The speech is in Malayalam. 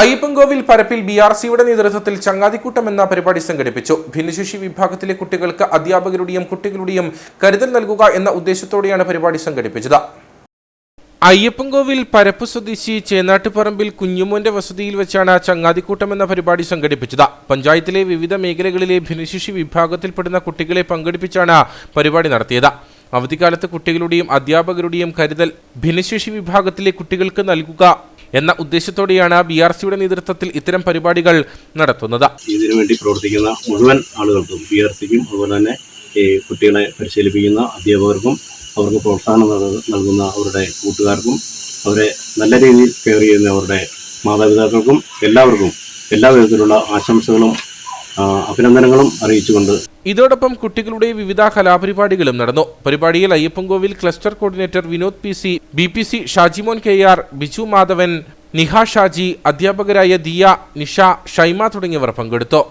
അയ്യപ്പൻകോവിൽ പരപ്പിൽ ബി ആർ സിയുടെ നേതൃത്വത്തിൽ ചങ്ങാതിക്കൂട്ടം എന്ന പരിപാടി സംഘടിപ്പിച്ചു. ഭിന്നശേഷി വിഭാഗത്തിലെ കുട്ടികൾക്ക് അധ്യാപകരുടെയും കുട്ടികളുടെയും കരുതൽ നൽകുക എന്ന ഉദ്ദേശത്തോടെയാണ് പരിപാടി സംഘടിപ്പിച്ചത്. അയ്യപ്പൻകോവിൽ പരപ്പ് സ്വദേശി ചേനാട്ടുപറമ്പിൽ കുഞ്ഞുമോന്റെ വസതിയിൽ വെച്ചാണ് ചങ്ങാതിക്കൂട്ടം എന്ന പരിപാടി സംഘടിപ്പിച്ചത്. പഞ്ചായത്തിലെ വിവിധ മേഖലകളിലെ ഭിന്നശേഷി വിഭാഗത്തിൽപ്പെടുന്ന കുട്ടികളെ പങ്കെടുപ്പിച്ചാണ് പരിപാടി നടത്തിയത്. അവധിക്കാലത്ത് കുട്ടികളുടെയും അധ്യാപകരുടെയും കരുതൽ ഭിന്നശേഷി വിഭാഗത്തിലെ കുട്ടികൾക്ക് നൽകുക എന്ന ഉദ്ദേശത്തോടെയാണ് ബി ആർ സിയുടെ നേതൃത്വത്തിൽ ഇത്തരം പരിപാടികൾ നടത്തുന്നത്. ഇതിനുവേണ്ടി പ്രവർത്തിക്കുന്ന മുഴുവൻ ആളുകൾക്കും ബി ആർ സിക്കും അതുപോലെ തന്നെ ഈ കുട്ടികളെ പരിശീലിപ്പിക്കുന്ന അധ്യാപകർക്കും അവർക്ക് പ്രോത്സാഹനം നൽകുന്ന അവരുടെ കൂട്ടുകാർക്കും അവരെ നല്ല രീതിയിൽ കെയർ ചെയ്യുന്ന അവരുടെ മാതാപിതാക്കൾക്കും എല്ലാവർക്കും എല്ലാ വിധത്തിലുള്ള ആശംസകളും അഭിനന്ദനങ്ങളും അറിയിച്ചുകൊണ്ട് ഇതോടൊപ്പം കുട്ടികളുടെ വിവിധ കലാപരിപാടികളും നടന്നു. പരിപാടിയിൽ Ayyappankovil cluster coordinator Vinod P C B P C Shajimon K R Biju Madhavan Niha Shaji അധ്യാപകരായ ദിയ നിഷ ഷൈമ തുടങ്ങിയവർ പങ്കെടുത്തു.